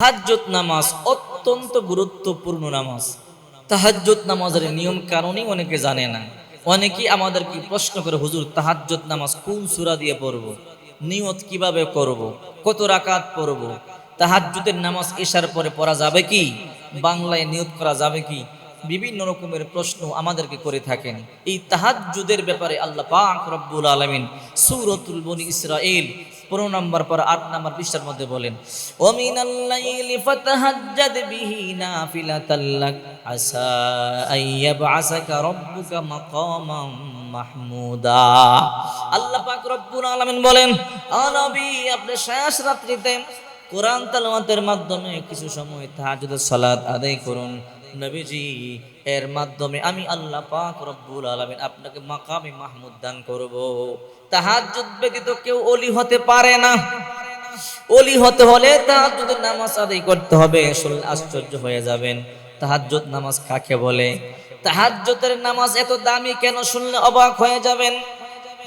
তাহাজ্জুদ নামাজ অত্যন্ত গুরুত্বপূর্ণ নামাজ। তাহাজ্জুদ নামাজের নিয়ম কারণেই অনেকে জানে না। অনেকেই আমাদেরকে প্রশ্ন করে, হুজুর, তাহাজ্জুদ নামাজ কোন সূরা দিয়ে পড়ব? নিয়ত কীভাবে করব? কত রাকাত পড়ব? তাহাজ্জুদের নামাজ এশার পরে পড়া যাবে কি? বাংলায় নিয়ত করা যাবে কি? বিভিন্ন রকমের প্রশ্ন আমাদেরকে করে থাকেন। এই তাহাজ্জুদের ব্যাপারে আল্লাহ পাক রব্বুল আলামিন সূরাতুল বনি ইসরাঈল পনেরো নম্বর পর আট নম্বর পৃষ্ঠার মধ্যে বলেন ওমিনাল লাইলি ফাতাহাজ্জাদ বিহি নাফিলাতাল লাক, আসা আইয়াবআসাকা রাব্বুকা মাকামাম মাহমুদা। আল্লাহ পাক রব্বুল আলামিন বলেন ও নবী, আপনি শেষ রাত্রিতে কোরআন তেলাওয়াতের মাধ্যমে কিছু সময় তাহাজ্জুদের সালাত আদায় করুন। নবীজি, এর মাধ্যমে আমি আল্লাহ পাক রব্বুল আলামিন আপনাকে মাকামে মাহমুদ দান করব। তাহাজ্জুদ ব্যতীত কেউ অলি হতে পারে না। অলি হতে হলে তাহাজ্জুদের নামাজ আদায় করতে হবে, শুনলে আশ্চর্য হয়ে যাবেন। তাহাজ্জুদ নামাজ কাকে বলে? তাহাজ্জুদের নামাজ এত দামি কেন শুনলে অবাক হয়ে যাবেন?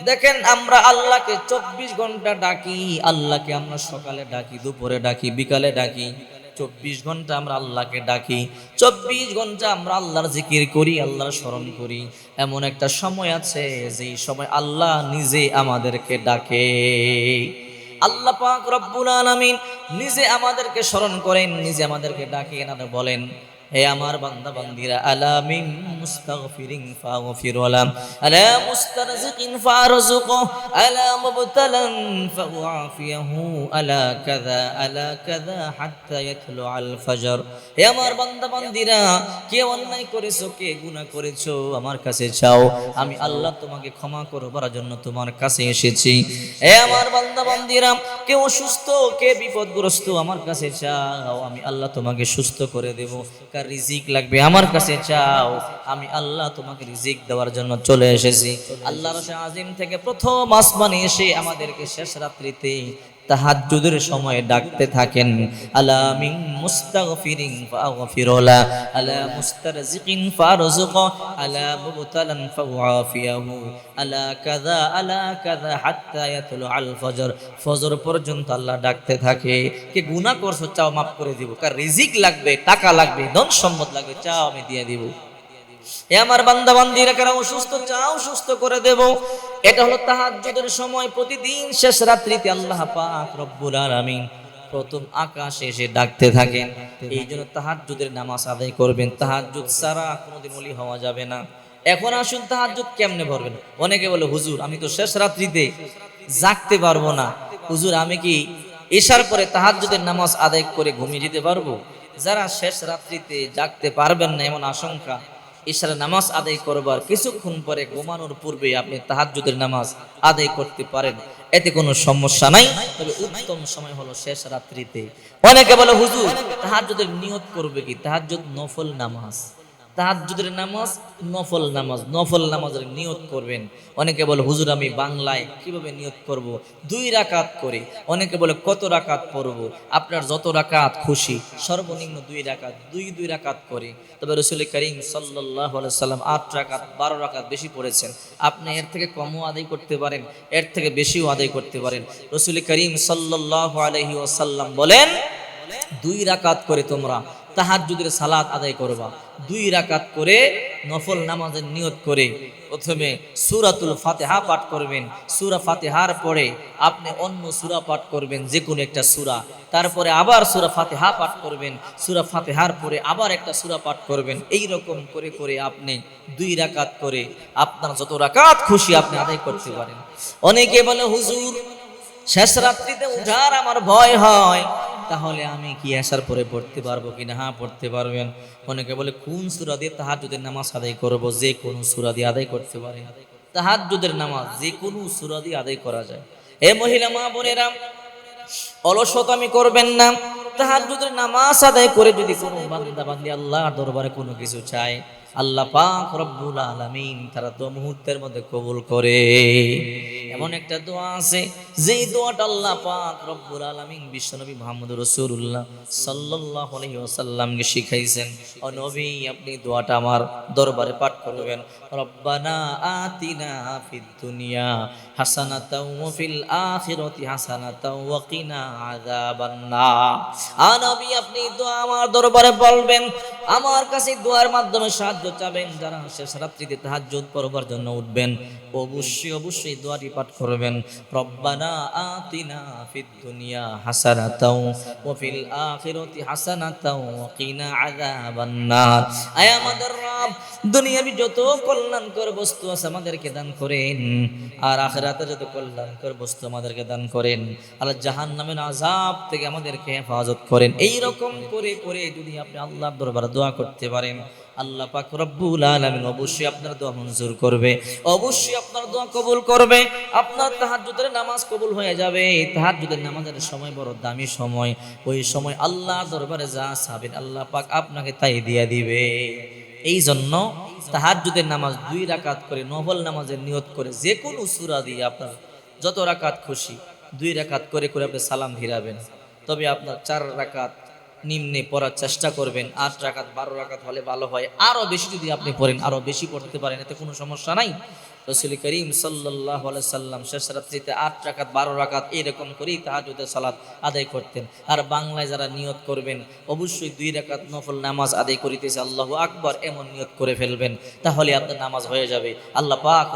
দেখেন আমরা আল্লাহকে চব্বিশ ঘণ্টা ডাকি, আল্লাহকে আমরা সকালে ডাকি, দুপুরে ডাকি, বিকালে ডাকি। চব্বিশ ঘণ্টা আমরা আল্লাহকে ডাকি, চব্বিশ ঘণ্টা আমরা আল্লাহর জিকির করি, আল্লাহর স্মরণ করি। এমন একটা সময় আছে যেই সময় আল্লাহ নিজে আমাদেরকে ডাকে। আল্লাহ পাক রব্বুল আলামিন নিজে আমাদেরকে স্মরণ করেন, নিজে আমাদেরকে ডাকেন আর বলেন হে আমার বান্দা বান্দিরা আলা মিন মুস্তাগফিরিন ফাগফির ওয়ালা, আলা মুস্তারজিকিন ফারজুক আলা মুবতালান ফাউআফিয়াহু আলা কাযা আলা কাযা হাত্তা ইয়াতলু আল ফজর। হে আমার বান্দা বান্দিরা কে অন্যায় করেছ, কে গুনাহ করেছ, আমার কাছে চাও, আমি আল্লাহ তোমাকে ক্ষমা করবার জন্য তোমার কাছে এসেছি। হে আমার বান্দা বান্দিরা কে অসুস্থ, কে বিপদগ্রস্ত, আমার কাছে চাও, আমি আল্লাহ তোমাকে সুস্থ করে দেব। কার রিজিক লাগবে। আমার কাছে চাও, আমি আল্লাহ তোমাকে রিজিক দেওয়ার জন্য চলে এসেছি। আল্লাহ আজিম থেকে প্রথম আসমানে এসে আমাদেরকে শেষ রাত্রিতে তাহাজ্জুদের সময় ডাকতে থাকেন। আলা মিন মুস্তাগফিরিন ফাগফিরলা, আলা মুস্তারজিকিন ফারজুক আলা মুবতালান ফাওয়াফিয়াহু, আলা কাযা আলা কাযা হাত্তা ইয়াতলু আল ফজর। ফজর পর্যন্ত আল্লাহ ডাকতে থাকে। কে গুনাহ করছ, চাও মাফ করে দিব। কার রিজিক লাগবে, টাকা লাগবে ধন সম্পদ লাগবে, চাও আমি দিয়ে দিব। এ আমার বান্দা বান্দিরা কারা অসুস্থ চাও, সুস্থ করে দেব। এটা হলো তাহাজ্জুদের সময়, প্রতিদিন শেষ রাত্রিতে আল্লাহ পাক রব্বুল আলামিন প্রথম আকাশে এসে ডাকতে থাকেন। এই জন্য তাহাজ্জুদের নামাজ আদায় করবেন। তাহাজ্জুদ ছাড়া কোনোদিন ওলি হওয়া যাবে না। এখন আসুন, তাহাজ্জুদ কেমনে পড়বেন অনেকে বলে, হুজুর, আমি তো শেষ রাত্রিতে জাগতে পারব না। হুজুর, আমি কি এশার পরে তাহাজ্জুদের নামাজ আদায় করে ঘুমিয়ে যেতে পারব? যারা শেষ রাত্রিতে জাগতে পারবেন না, এমন আশঙ্কা। ইশারা নামাজ আদায় করবার কিছুক্ষণ পরে ঘুমানোর পূর্বে আপনি তাহাজুদের নামাজ আদায় করতে পারেন। এতে কোনো সমস্যা নাই, তবে উত্তম সময় হলো শেষ রাত্রিতে। অনেকে বলে, হুজুর তাহাজুদের নিয়ত করবে কি? তাহাজুদ নফল নামাজ। তাহাজ্জুদের নামাজ, নফল নামাজ। নফল নামাজের নিয়ত করবেন। অনেকে বলে, হুজুর, আমি বাংলায় কীভাবে নিয়ত করব? দুই রাকাত করে। অনেকে বলে, কত রাকাত পড়ব? আপনার যত রাকাত খুশি, সর্বনিম্ন দুই রাকাত, দুই দুই রাকাত করে। তবে রসুল করিম সাল্লাহ সাল্লাম আট রাকাত, বারো রাকাত বেশি পড়েছেন। আপনি এর থেকে কমও আদায় করতে পারেন, এর থেকে বেশিও আদায় করতে পারেন। রসুল করিম সাল্লাহ আলহি ওসাল্লাম বলেন, দুই রাকাত করে তোমরা তাহাজ্জুদের সালাত আদায় করবা। দুই রাকাত করে নফল নামাজের নিয়ত করে প্রথমে সুরাতুল ফাতেহা পাঠ করবেন। সুরা ফাতেহার পরে আপনি অন্য সুরা পাঠ করবেন যে কোনো একটা সুরা। তারপরে আবার সুরা ফাতেহা পাঠ করবেন, সুরা ফাতেহার পরে আবার একটা সুরা পাঠ করবেন। এই রকম করে করে আপনি দুই রাকাত করে আপনার যত রাকাত খুশি আপনি আদায় করতে পারেন। অনেকে বলে, হুজুর, শেষ রাত্রিতে উঠার আমার ভয় হয়। তাহলে আমি কি আসার পরে পড়তে পারব কি না? হ্যাঁ পড়তে পারবেন। অনেকে বলে, কোন সুরা দিয়ে তাহাজুদের নামাজ আদায় করব? যে কোনো সুরা দিয়ে আদায় করতে পারে। তাহাজুদের নামাজ যে কোনো সুরা দিয়ে আদায় করা যায়। হে মহিলা, মা, বোনেরা, অলসতামি করবেন না। তাহাজুদের নামাজ আদায় করে যদি কোনো বান্দা বান্দি আল্লাহ দরবারে কোনো কিছু চায়, আল্লাহ পাক রব্বুল আলামিন তারা তো মুহূর্তের মধ্যে কবুল করে। এমন একটা দোয়া আছে, যেই দোয়াটা আল্লাহ পাক রব্বুল আলামিন বিশ্বনবী মুহাম্মদ রাসূলুল্লাহ সাল্লাল্লাহু আলাইহি ওয়াসাল্লামকে শিখাইছেন। ও নবী, আপনি দোয়াটা আমার দরবারে পাঠ করবেন। রব্বানা আতিনা ফিদ দুনিয়া হাসানাতাও ওয়া ফিল আখিরাতি হাসানাতাও ওয়া কিনা আযাবান নার। আ নবী, আপনি দোয়া আমার দরবারে বলবেন। আমার কাছে দোয়ার মাধ্যমে সাহায্য চাবেন। যারা শেষ রাত্রিতে তাহাজ্জুদ পড়বার জন্য উঠবেন, অবশ্যই অবশ্যই দোয়াটি পাঠ করবেন। রব্বানা আতিনা ফিদ দুনিয়া হাসানাতাও ওয়া ফিল আখিরাতি হাসানাতাও ওয়া কিনা আযাবান নার আয় আমাদের রব যত কল্যাণকর বস্তু আছে আমাদেরকে দান করেন, আর আখিরাতে যত কল্যাণকর বস্তু আমাদেরকে দান করেন, আল্লাহ জাহান্নামের আযাব থেকে আমাদেরকে হেফাজত করেন। এই রকম করে করে যদি আপনি আল্লাহর দরবারে দোয়া করতে পারেন আল্লাহ পাক রব্বুল আলামিন অবশ্যই আপনার দোয়া মঞ্জুর করবে, অবশ্যই আপনার দোয়া কবুল করবে। আপনার তাহাজ্জুদের নামাজ কবুল হয়ে যাবে। তাহাজ্জুদের নামাজের সময় বড় দামি সময়। ওই সময় আল্লাহ দরবারে যা চাবেন আল্লাহ পাক আপনাকে তাই দিয়ে দিবে। এই জন্য তাহাজ্জুদের নামাজ দুই রাকাত করে, নফল নামাজের নিয়ত করে যে কোনো সূরা দিয়ে আপনার যত রাকাত খুশি, দুই রাকাত করে করে আপনি সালাম ফিরাবেন। তবে আপনার চার রাকাত নিম্নে পড়ার চেষ্টা করবেন। আট রাকাত, বারো রাকাত হলে ভালো হয়। আরও বেশি যদি আপনি পড়েন আরও বেশি পড়তে পারেন, এতে কোনো সমস্যা নাই। রসুল করিম সাল্লাহ সাল্লাম শেষ রাত্রিতে আট রাকাত, বারো রাকাত এরকম করেই তাহাজুদের সালাত আদায় করতেন। আর বাংলায় যারা নিয়ত করবেন, অবশ্যই দুই রাকাত নফল নামাজ আদায় করিতেছে আল্লাহ আকবর, এমন নিয়ত করে ফেলবেন। তাহলে আপনার নামাজ হয়ে যাবে। আল্লাহ পাক